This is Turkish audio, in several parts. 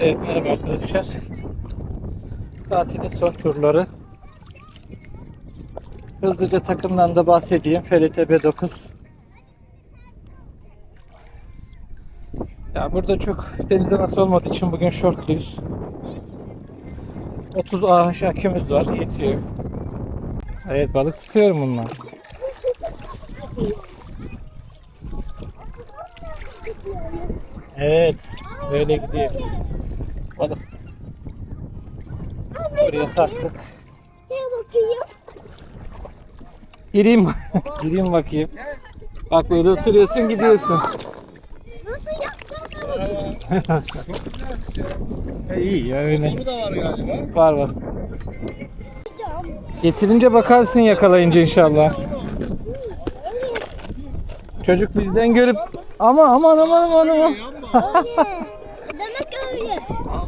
Evet merhaba arkadaşlar. Tatilin son turları. Hızlıca takımdan da bahsedeyim. FLTB 9. Ya burada çok denize nasıl olmadığı için bugün şortluyuz. 30 AH akümüz var. Yetiyor. Evet balık tutuyorum bununla. Evet. Böyle gidiyor. Balık. Buraya taktık. Ne bakayım? Gireyim. Gireyim bakayım. Bak böyle oturuyorsun gidiyorsun. Nasıl yaptın da İyi ya öyle. Bu da var galiba. Var. Getirince bakarsın yakalayınca inşallah. Çocuk bizden görüp ama aman aman aman aman. Öyle.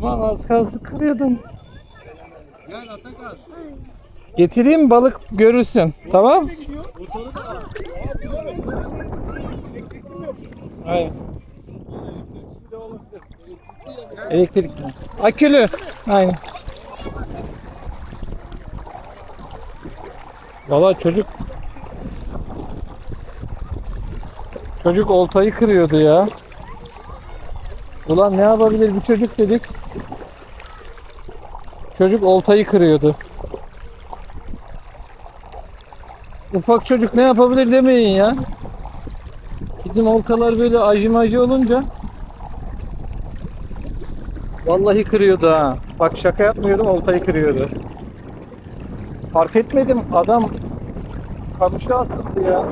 Aman az kalsın kırıyordun. Gel Atakan. Getireyim balık görürsün. Tamam? Aynen. Elektrikli. Akülü. Aynen. Valla çocuk Çocuk oltayı kırıyordu ya. Ulan ne yapabilir bir çocuk dedik. Çocuk oltayı kırıyordu. Ufak çocuk ne yapabilir demeyin ya. Bizim oltalar böyle acımacı olunca Vallahi kırıyordu ha. Bak şaka yapmıyorum oltayı kırıyordu. Fark etmedim adam kamışa asıldı ya.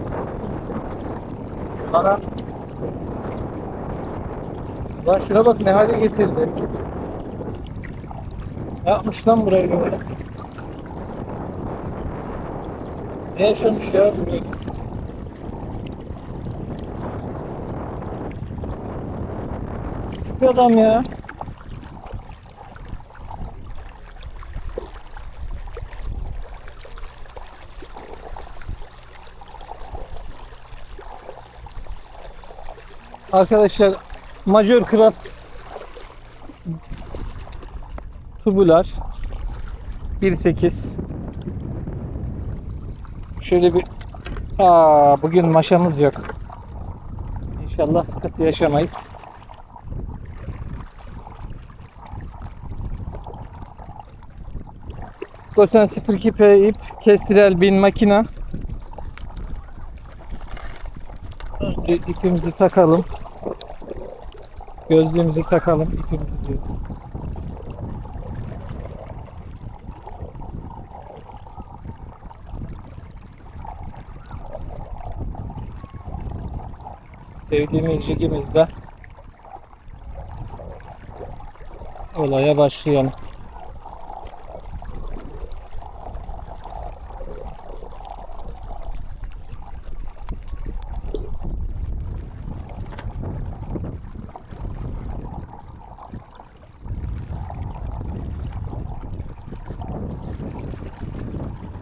Bana Lan şuna bak ne hale getirdi. Yapmış lan burayı böyle? Ne yaşamış ya burayı? Küçük adam ya. Arkadaşlar Major Craft tubular 1.8 Şöyle bir Aa, bugün maşamız yok. İnşallah sıkıntı yaşamayız. Gosen 02P ip, Kestrel 1000 makina. Önce ipimizi takalım. Gözlüğümüzü takalım. ipimizi diyor. Sevdiğimiz jigimizde olaya başlayalım.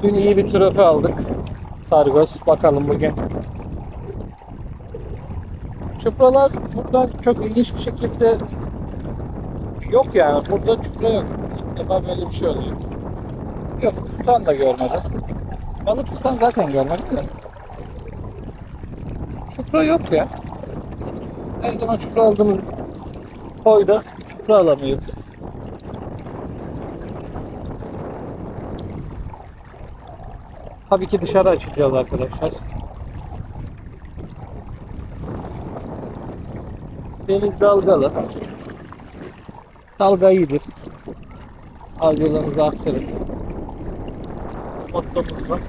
Dün iyi bir trofe aldık. Sargos. Bakalım bugün. Çupralar burada çok ilginç bir şekilde yok yani. Burada çupra yok. İlk defa böyle bir şey oluyor. Yok tutan da görmedim. Balık tutan zaten görmedim de. Çupra yok ya. Her zaman çupra aldığımız koyda çupra alamıyoruz. Tabii ki dışarı açacağız arkadaşlar. Deniz dalgalı. Dalga iyidir. Algılarımızı arttırır. Mottomuz var.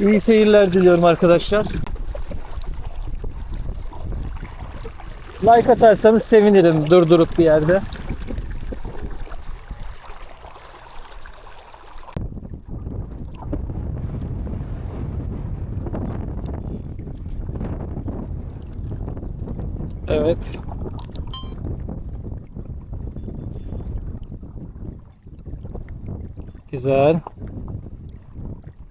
İyi seyirler diliyorum arkadaşlar. Like atarsanız sevinirim durdurup bir yerde. Evet. Güzel.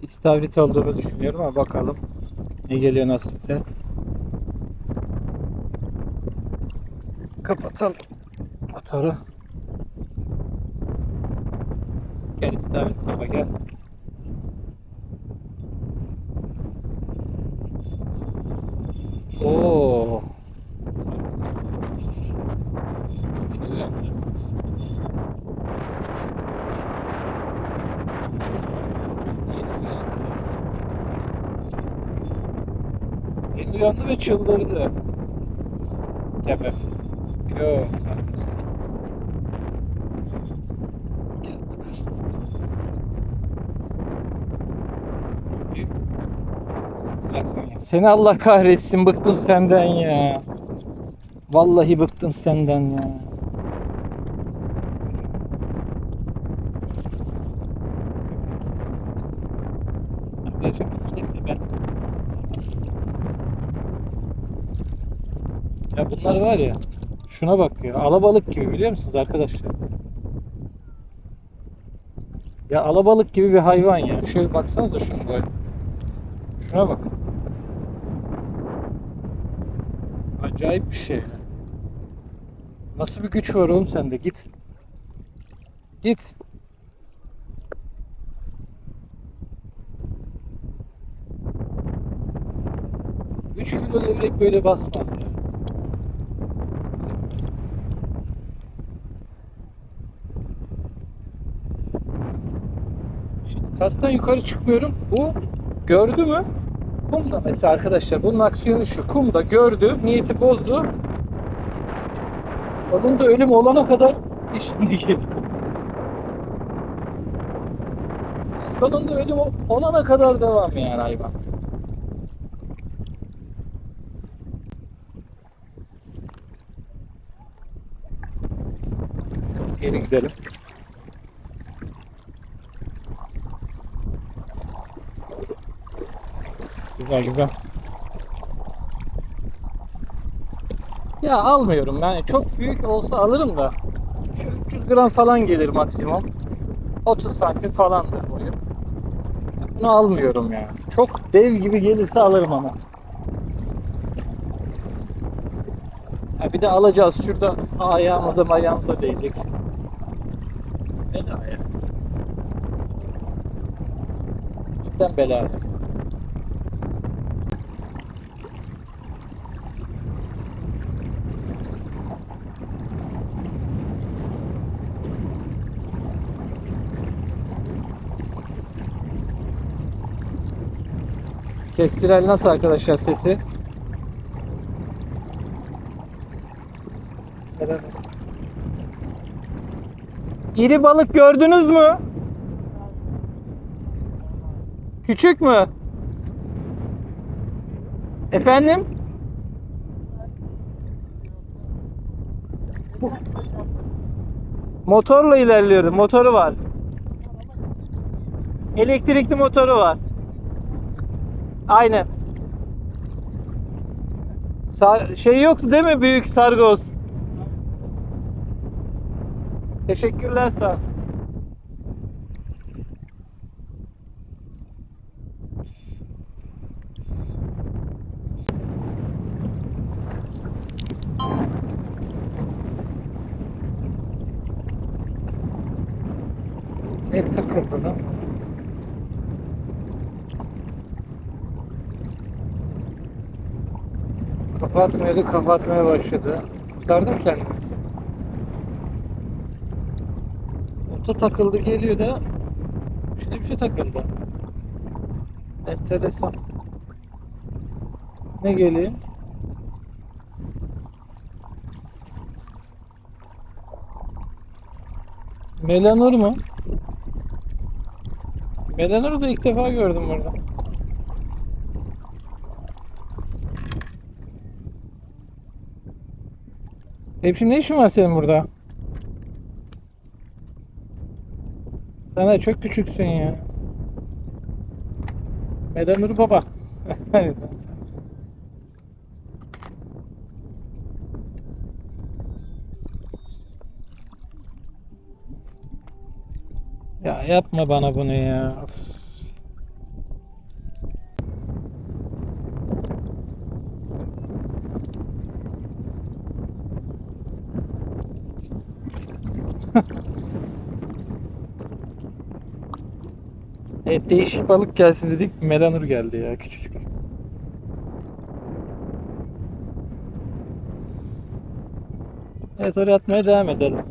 İstavrit olduğunu düşünüyorum ama bakalım. Ne geliyor nasipte? Kapatalım motoru. Gel istavrit baba gel. Oo. Uyandı ve çıldırdı. Tepe. Bakalım. Seni Allah kahretsin bıktım senden ya. Vallahi bıktım senden ya. Arkadaşlar bilmediyse ben Ya bunlar var ya şuna bak ya alabalık gibi biliyor musunuz arkadaşlar? Ya alabalık gibi bir hayvan ya. Şöyle baksanıza şunu böyle. Şuna bak. Acayip bir şey. Nasıl bir güç var oğlum sende? Git. Git. Üç kilo levrek böyle basmaz ya. Kastan yukarı çıkmıyorum. Bu gördü mü? Kumda mesela arkadaşlar bunun aksiyonu şu. Kumda gördü, niyeti bozdu. Sonunda ölüm olana kadar peşinde geliyor. Sonunda ölüm olana kadar devam yani hayvan. Geri gidelim. Güzel güzel. Ya almıyorum yani çok büyük olsa alırım da şu 300 gram falan gelir maksimum. 30 santim falandır boyu. Bunu almıyorum yani. Çok dev gibi gelirse alırım ama. Ha bir de alacağız şurada ayağımıza ayağımıza değecek. Bela ya. Cidden bela ya. Kestirel nasıl arkadaşlar sesi? İri balık gördünüz mü? Küçük mü? Efendim? Motorla ilerliyorum. Motoru var. Elektrikli motoru var. Aynen. Sa- şey yoktu değil mi büyük sargoz? Teşekkürler sağ ol. Ne takıldı lan? Kafa atmıyordu, kafa atmaya başladı. Kurtardım kendimi. Ota takıldı geliyor da şimdi bir şey takıldı. Enteresan. Ne geliyor? Melanur mu? Melanur'u da ilk defa gördüm burada. Hepşim ne işin var senin burada? Sen de çok küçüksün ya. Melanur baba. ya yapma bana bunu ya. Of. Evet değişik balık gelsin dedik. Melanur geldi ya küçücük. Evet oraya atmaya devam edelim.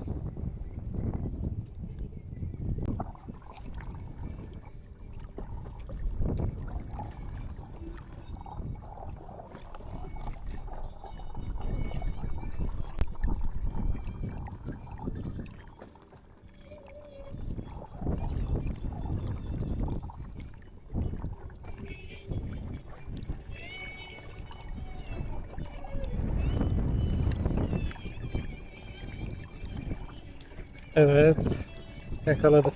Evet. Yakaladık.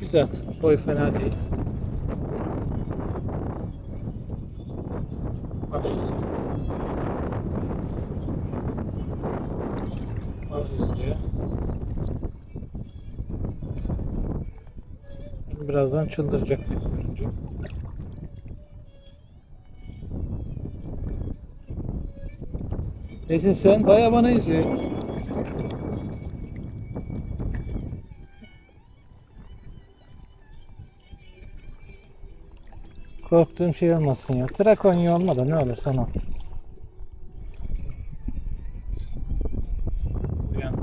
Güzel. Boy fena değil. Birazdan çıldıracak görünce. Nesin sen? Baya bana izliyor. Korktuğum şey olmasın ya. Trakonya olma da ne olur sana. Uyan.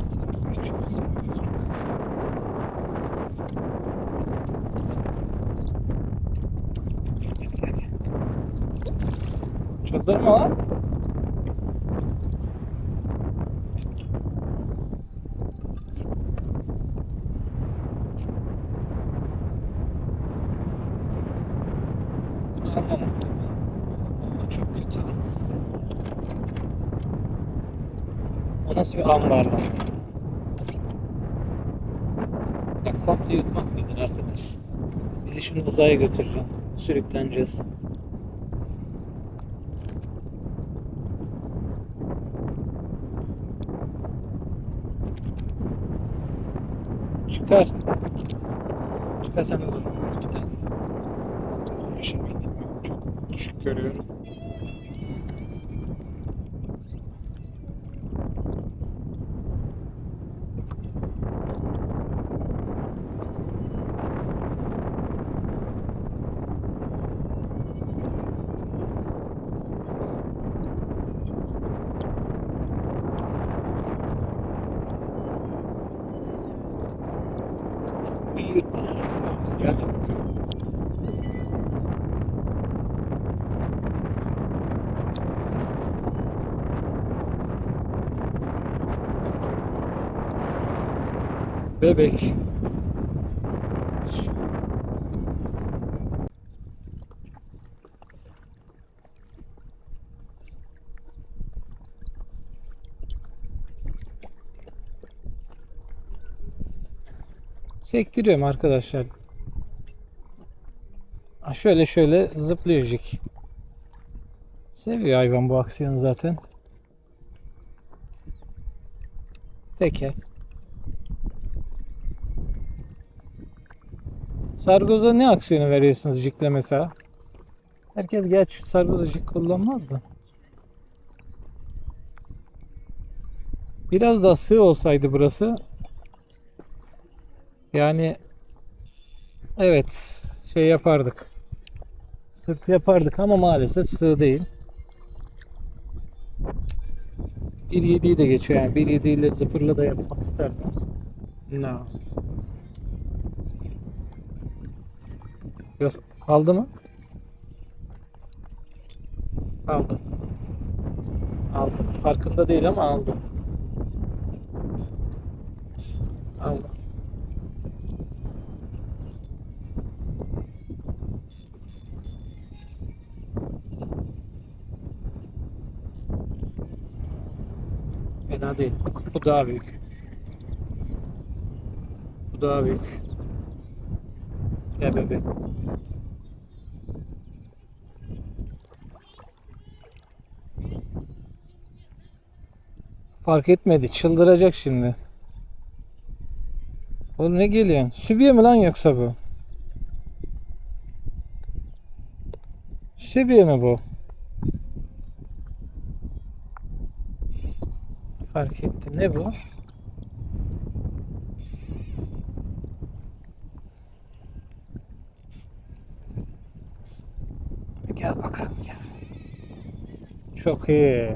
Sen küçük, sen küçük. Çıldırma lan. Bunu almam. Aa, Çok kötü almışsın. O nasıl bir ambar lan? Ya komple yutmak nedir arkadaş? Bizi şimdi uzaya götüreceksin. Sürükleneceğiz. Çıkar. Çıkar sen o zaman. Gidelim. Yaşam ihtimali çok düşük görüyorum. Çok iyi yutmuşsun. Yani Bebek. Sektiriyorum arkadaşlar. Şöyle şöyle zıplıyor. Seviyor hayvan bu aksiyonu zaten. Teker. Sargoza ne aksiyonu veriyorsunuz jikle mesela? Herkes gerçi sargoza jig kullanmaz da. Biraz daha sığ olsaydı burası yani evet şey yapardık. Sırtı yapardık ama maalesef sığ değil. 1.7'yi de geçiyor yani 1.7 ile zıpırla da yapmak isterdim. No. Yok, aldı mı? Aldı. Aldı. Farkında değil ama aldı. Aldı. Fena değil. Bu daha büyük. Bu daha büyük. Gel bebeğim. Fark etmedi. Çıldıracak şimdi. Oğlum ne geliyorsun? Sübiye mi lan yoksa bu? seviye mi bu? Fark ettim. Ne bu? Gel bakalım gel. Çok iyi.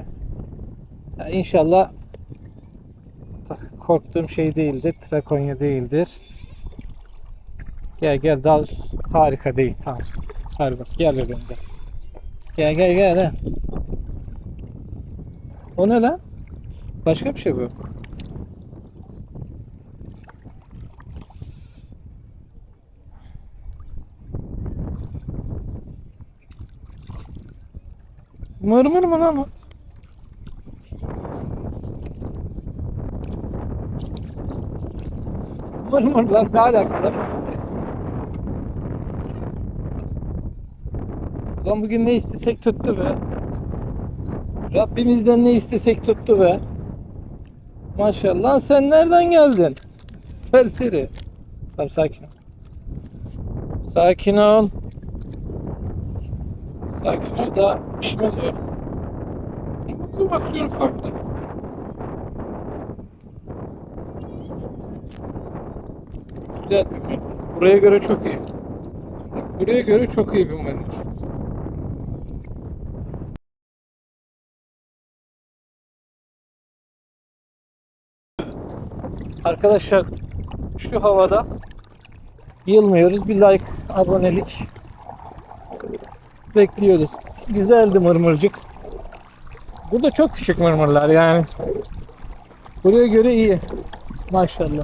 Ya inşallah korktuğum şey değildir. Trakonya değildir. Gel gel dal harika değil tamam. Serbest gel bebeğim gel. Gel gel gel. gel. O ne lan? Başka bir şey bu. Mırmır mı lan o? Mırmır lan ne alakalı? Lan bugün ne istesek tuttu be. Rabbimizden ne istesek tuttu be. Maşallah. Sen nereden geldin? Serseri. Tamam sakin ol. Sakin ol. Sakin ol da işimiz yok. Bir bakıyorum farklı. Güzel bir menü. Buraya göre çok iyi. Buraya göre çok iyi bir menü. Arkadaşlar şu havada yılmıyoruz. Bir like, abonelik bekliyoruz. Güzeldi mırmırcık. Burada çok küçük mırmırlar yani. Buraya göre iyi. Maşallah.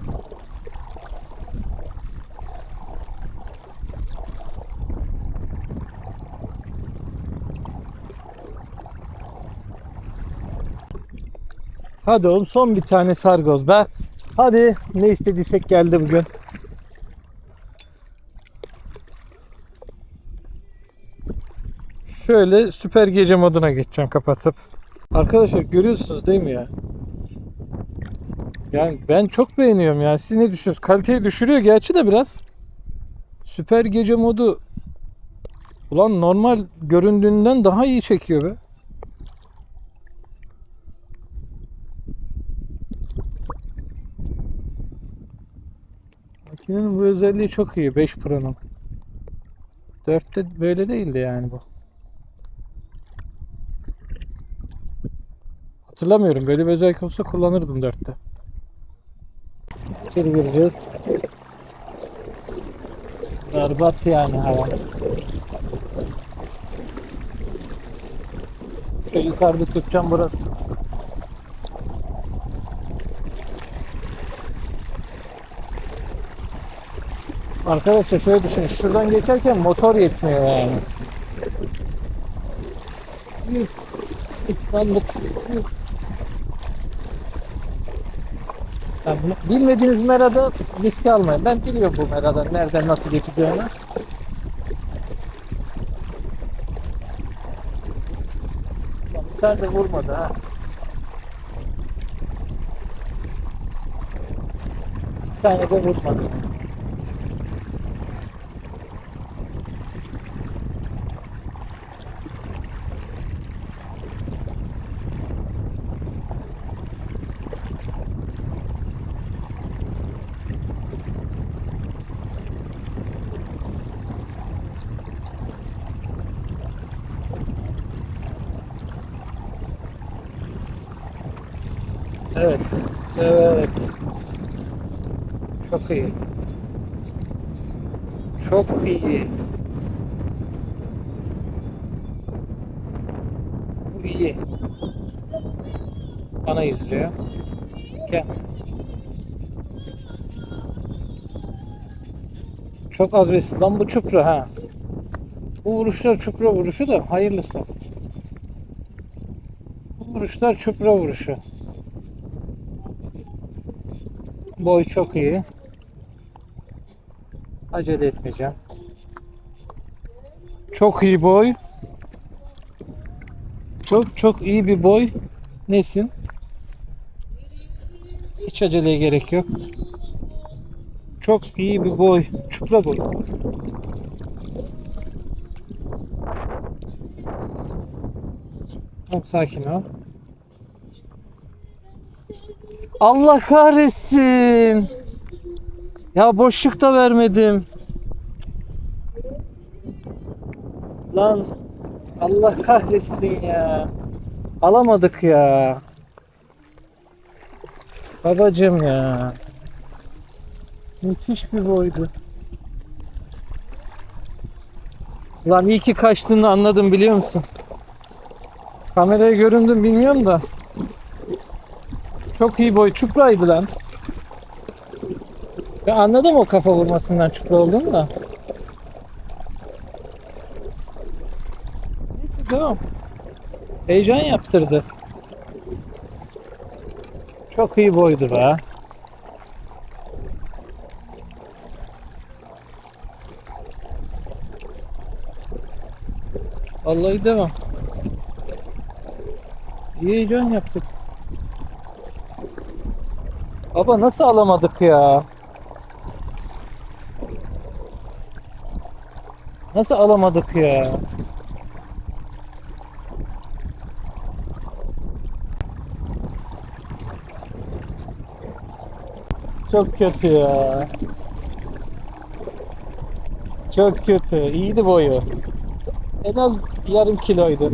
Hadi oğlum son bir tane sargoz be. Hadi ne istediysek geldi bugün. Şöyle süper gece moduna geçeceğim kapatıp. Arkadaşlar görüyorsunuz değil mi ya? Yani ben çok beğeniyorum ya. Siz ne düşünüyorsunuz? Kaliteyi düşürüyor gerçi de biraz. Süper gece modu Ulan normal göründüğünden daha iyi çekiyor be. Makinenin bu özelliği çok iyi 5 Pro'nun. 4'te böyle değildi yani bu. Hatırlamıyorum. Böyle bir özellik olsa kullanırdım 4'te. İçeri gireceğiz. Berbat yani hava. Şu yukarıda tutacağım burası. Arkadaşlar şöyle düşünün. Şuradan geçerken motor yetmiyor yani. Yuh. Ya bu- bilmediğiniz merada risk almayın. Ben biliyorum bu meradan nereden nasıl geçeceğini. Tane de vurmadı ha. Bir tane de vurmadı. Evet. Evet. Çok iyi. Çok iyi. Bu iyi. Bana izliyor. Gel. Çok agresif. Lan bu çupra ha. Bu vuruşlar çupra vuruşu da hayırlısı. Bu vuruşlar çupra vuruşu. Boy çok iyi. Acele etmeyeceğim. Çok iyi boy. Çok çok iyi bir boy. Nesin? Hiç aceleye gerek yok. Çok iyi bir boy. Çupra boy. Çok sakin ol. Allah kahretsin. Ya boşlukta vermedim. Lan Allah kahretsin ya. Alamadık ya. Babacım ya. Müthiş bir boydu. Lan iyi ki kaçtığını anladım biliyor musun? Kameraya göründüm bilmiyorum da. Çok iyi boy. Çupraydı lan. Ben anladım o kafa vurmasından çupra olduğunu da. Neyse devam. Heyecan yaptırdı. Çok iyi boydu be. Vallahi devam. İyi heyecan yaptık. Baba nasıl alamadık ya? Nasıl alamadık ya? Çok kötü ya. Çok kötü. İyiydi boyu. En az yarım kiloydu.